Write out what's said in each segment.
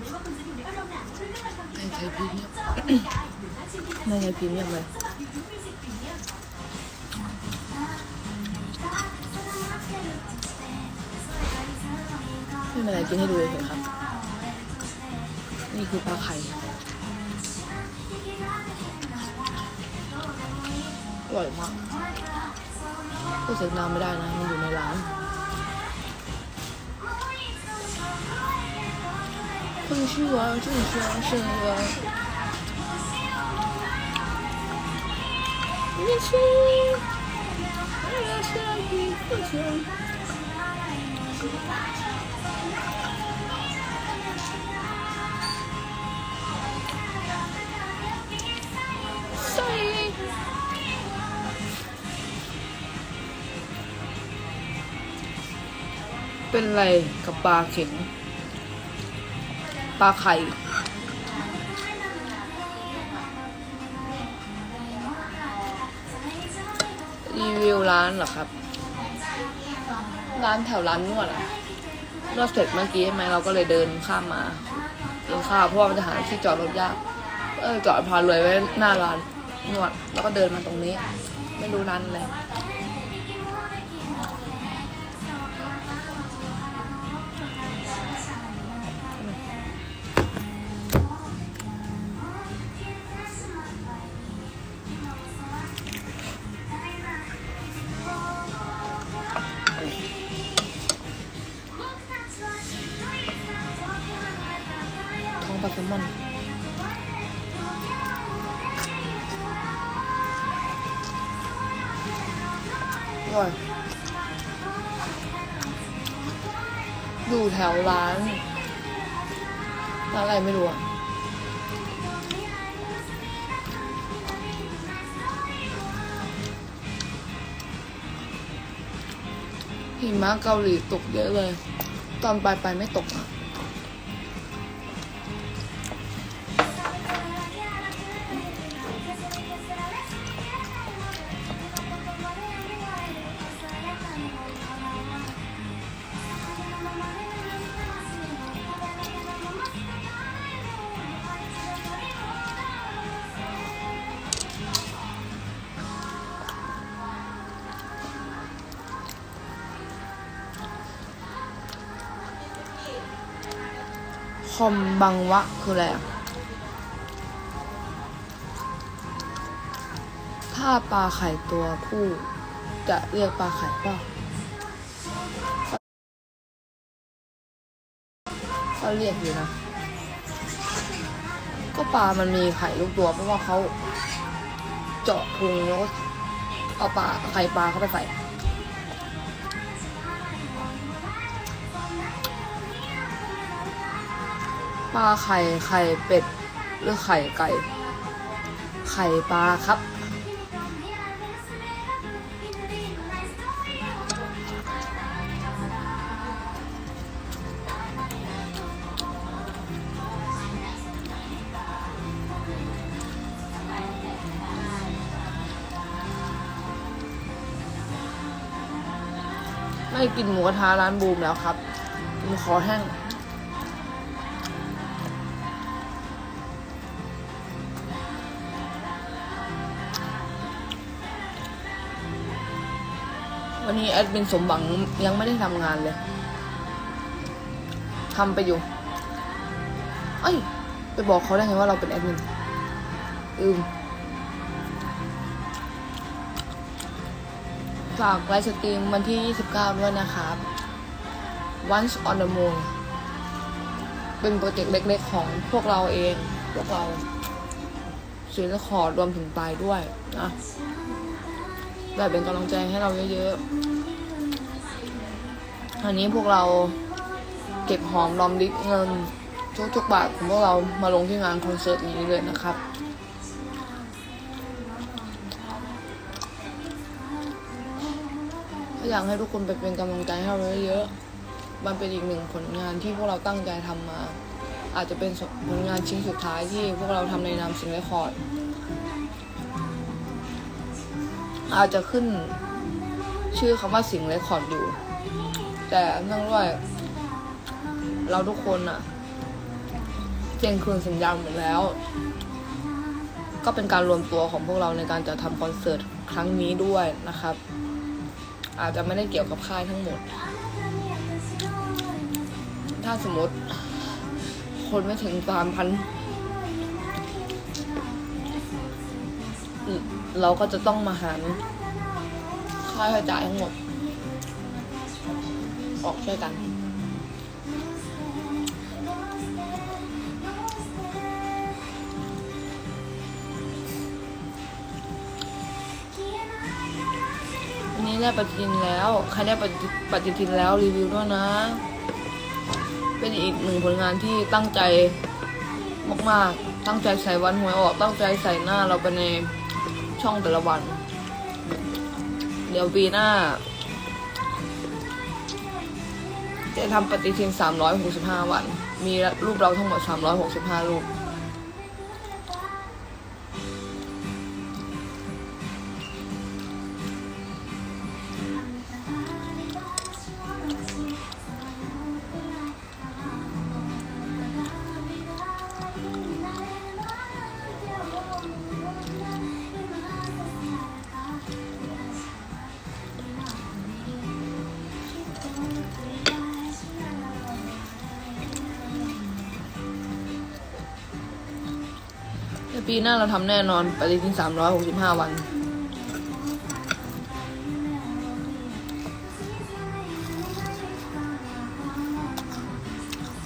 นไทยพรีเมียมในไทยพรีเมียมเลยไม่เป็นไรกินให้ดูเลยครับ นี่คือปลาไข่อร่อยมากพูดเสียงดังไม่ได้นะ มันอยู่ในร้าน 更是我正说是我年轻，为了下一个家。Sorry เป็นไรกับปลาเข็ง ปลาไข่รีวิวร้านเหรอครับ ร้านแถวร้านนวดอะนวดเสร็จเมื่อกี้ใช่ไหมเราก็เลยเดินข้ามมากินข้าวเพราะว่ามันจะหาที่จอดรถยาก เออจอดพาเลยไว้หน้าร้านนวดแล้วก็เดินมาตรงนี้ ไม่รู้ร้านอะไร ปลาแซลมอนอร่อยอยู่แถวร้านร้านอะไรไม่รู้อะหิมะเกาหลีตกเยอะเลย ตอนปลายไปไม่ตกอะ อมบังวะ คืออะไรอะถ้าปลาไข่ตัวผู้จะเรียกปลาไข่เปล่าก็เรียกอยู่นะ ก็ปลามันมีไข่ลูกตัวเพราะว่าเขาเจาะพุงแล้วก็เอาปลาไข่ปลาเข้าไปใส่ ปลาไข่ไข่เป็ด หรือไข่ไก่ ไข่ปลาครับ ไม่กินหมูกระทะร้านบูมแล้วครับมันคอแห้ง วันนี้แอดมินสมหวังยังไม่ได้ทำงานเลยทำไปอยู่เอ้ยไปบอกเขาได้ไงว่าเราเป็นแอดมินอืมฝากไลฟ์สตรีมวันที่ 29 ด้วยนะครับ Once on the Moon เป็นโปรเจกต์เล็กๆของพวกเราเอง พวกเราศิลคอร์ดรวมถึงปลายด้วยนะ แบบเป็นกำลังใจให้เราเยอะๆอันนี้พวกเราเก็บหอมรอมริบเงินทุกๆบาทของพวกเรามาลงที่งานคอนเสิร์ตนี้เลยนะครับก็อยากให้ทุกคนไปเป็นกำลังใจให้เราเยอะๆมันเป็นอีกหนึ่งผลงานที่พวกเราตั้งใจทำมา อาจจะเป็นผลงานชิ้นสุดท้ายที่พวกเราทำในนามสิงห์เรคคอร์ด อาจจะขึ้นชื่อคำว่าสิงเรคคอร์ดอยู่ แต่เนื่องด้วย เราทุกคนอะเที่ยงคืนสัญญาณหมดแล้ว ก็เป็นการรวมตัวของพวกเราในการจะทำคอนเสิร์ตครั้งนี้ด้วยนะครับ อาจจะไม่ได้เกี่ยวกับค่ายทั้งหมด ถ้าสมมติ คนไม่ถึงสามพัน เราก็จะต้องมาหารค่าใช้จ่ายทั้งหมด ออกช่วยกันวันนี้ได้ปฏิทินแล้ว ใครได้ปฏิปฏิทินแล้วรีวิวด้วยนะ เป็นอีกหนึ่งผลงานที่ตั้งใจมากๆ ตั้งใจใส่วันหวยออก ตั้งใจใส่หน้าเราไปใน ช่องแต่ละวัน เดี๋ยวปีหน้า จะทำปฏิทิน 365 วัน มีรูปเราทั้งหมด 365 รูป ปีหน้าเราทำแน่นอนปฏิทิน365วัน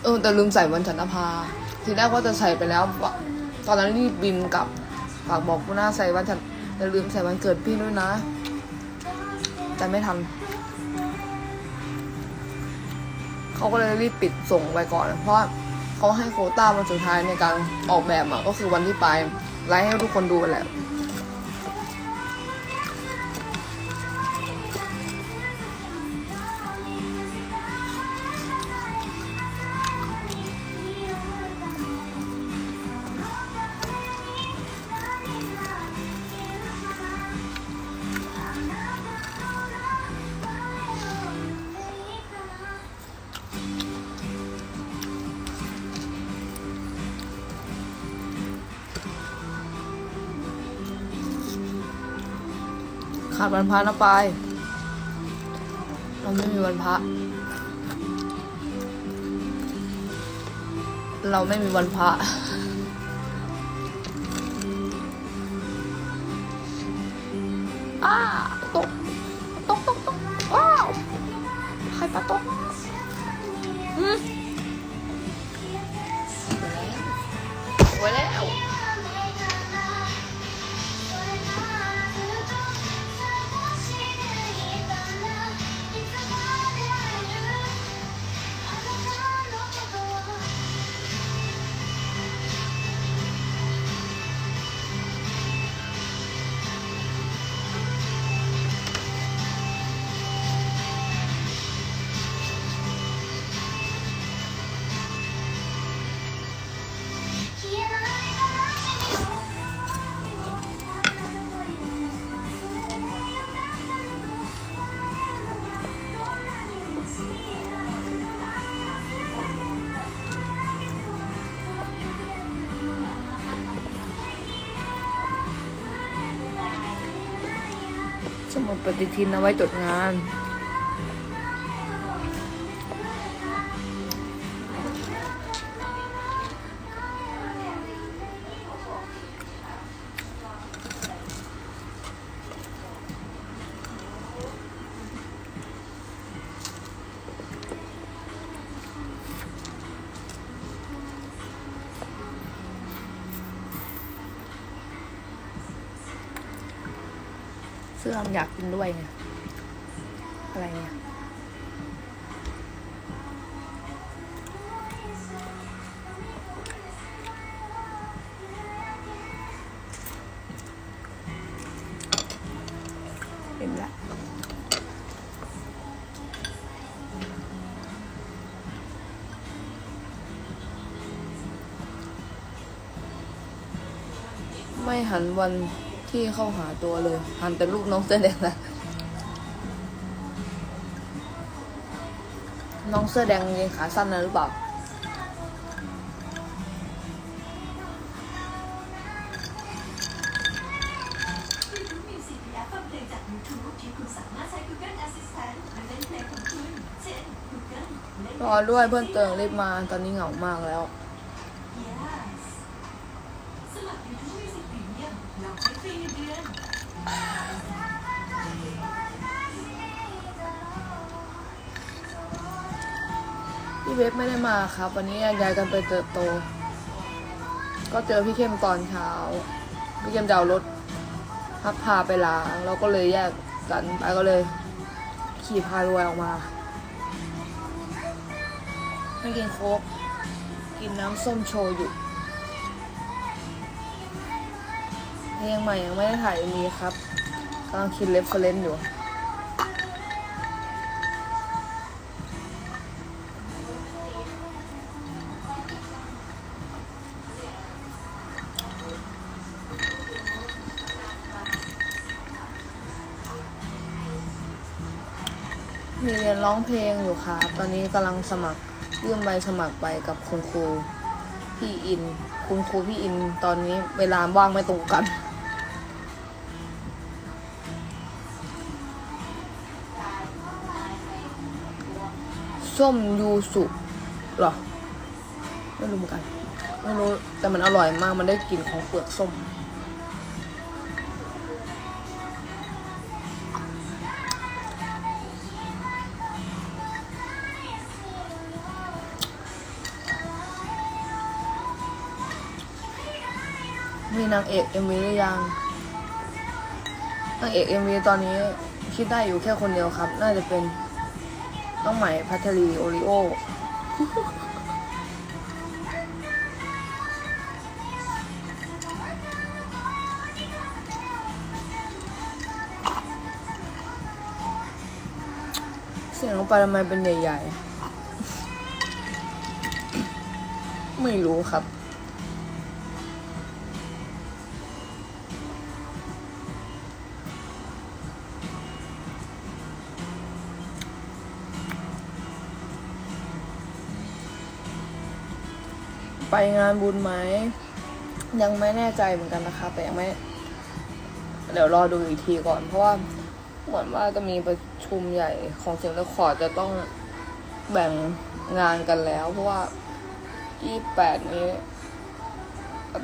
เออแต่ลืมใส่วันฉันทภา ทีแรกว่าจะใส่ไปแล้ว ตอนนั้นรีบบินกลับฝากบอกคุณหน้าใส่วันฉันแต่ลืมใส่วันเกิดพี่ด้วยนะ แต่ไม่ทันเขาก็เลยรีบปิดส่งไปก่อน เพราะ เขาให้โควต้าวันสุดท้ายในการออกแบบอะก็คือวันที่ไปไลฟ์ให้ทุกคนดูแหละ ขาดวันพระนะปายเราไม่มีวันพระเราไม่มีวันพระอ้าตก ตกตกตกว้าว ใครปลาตกอืมไว้แล้ว มาปฏิทินเอาไว้จดงาน สื้ออยากกินด้วยไงอะไรเนี่ยเห็นละไม่หันวัน ที่เข้าหาตัวเลยหันแต่รูปน้องเสื้อแดงนะน้องเสื้อแดงยังขาสั้นนะหรือเปล่ารอด้วยเพื่อนเติงรีบมาตอนนี้เหงามากแล้ว พี่เว็บไม่ได้มาครับ วันนี้ย้ายกันไปเติบโต ก็เจอพี่เข้มตอนเช้า พี่เข้มจะเอารถพักพาไปล้างเราก็เลยแยกกันไปก็เลย ขี่พารวยออกมาไม่กินโค้กกินน้ำส้มโชยุเพลงใหม่ยังไม่ได้ถ่ายมีครับกำลังคิดเรฟเฟรนซ์อยู่ มีเรียนร้องเพลงอยู่ครับ ตอนนี้กำลังสมัครยื่นใบสมัครไปกับคุณครูพี่อิน คุณครูพี่อินตอนนี้เวลาว่างไม่ตรงกัน ส้มยูสุหรอ ไม่รู้เหมือนกัน ไม่รู้ แต่มันอร่อยมาก มันได้กลิ่นของเปลือกส้ม นางเอกเอ็มวีหรือยัง นางเอกเอ็มวีตอนนี้คิดได้อยู่แค่คนเดียวครับ น่าจะเป็นน้องใหม่พัทรีโอริโอ เสียงลงไปทำไมเป็นใหญ่ ๆ ไม่รู้ครับ ไปงานบุญไหม ยังไม่แน่ใจเหมือนกันนะคะ แต่ยังไม่ เดี๋ยวรอดูอีกทีก่อน เพราะว่าเหมือนว่าจะมีประชุมใหญ่ของเสียงเรคคอร์ดจะต้องแบ่งงานกันแล้ว เพราะว่า 28 นี้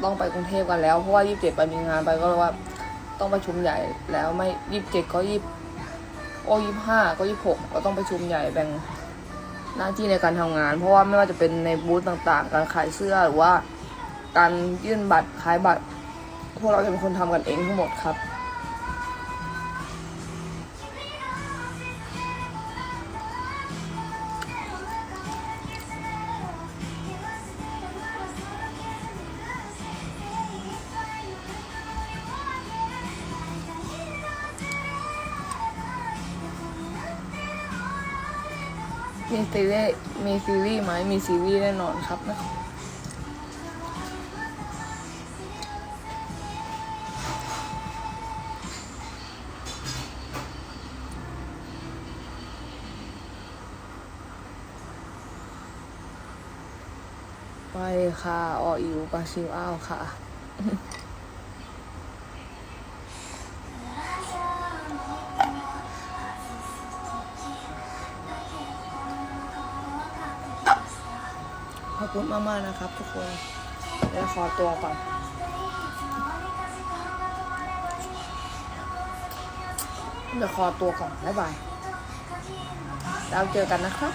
ต้องไปกรุงเทพกันแล้ว เพราะว่า 27 ไปมีงานไปก็เลยว่าต้องประชุมใหญ่แล้วไม่ 27 ก็20โอ้25 ก็ 26 ก็ต้องประชุมใหญ่แบ่ง หน้าที่ในการทำงาน เพราะว่าไม่ว่าจะเป็นในบูธต่างๆ การขายเสื้อหรือว่า การยื่นบัตรขายบัตร พวกเราจะเป็นคนทำกันเองทั้งหมดครับ มีซีรีส์มีซีรีส์ไหมมีซีรีส์แน่นอนครับนะไปค่ะอออิวปลาชิวอ้าวค่ะ คุณมากๆนะครับ ทุกคนเดี๋ยวขอตัวก่อนเดี๋ยวขอตัวก่อนบ๊ายบายแล้วเจอกันนะครับ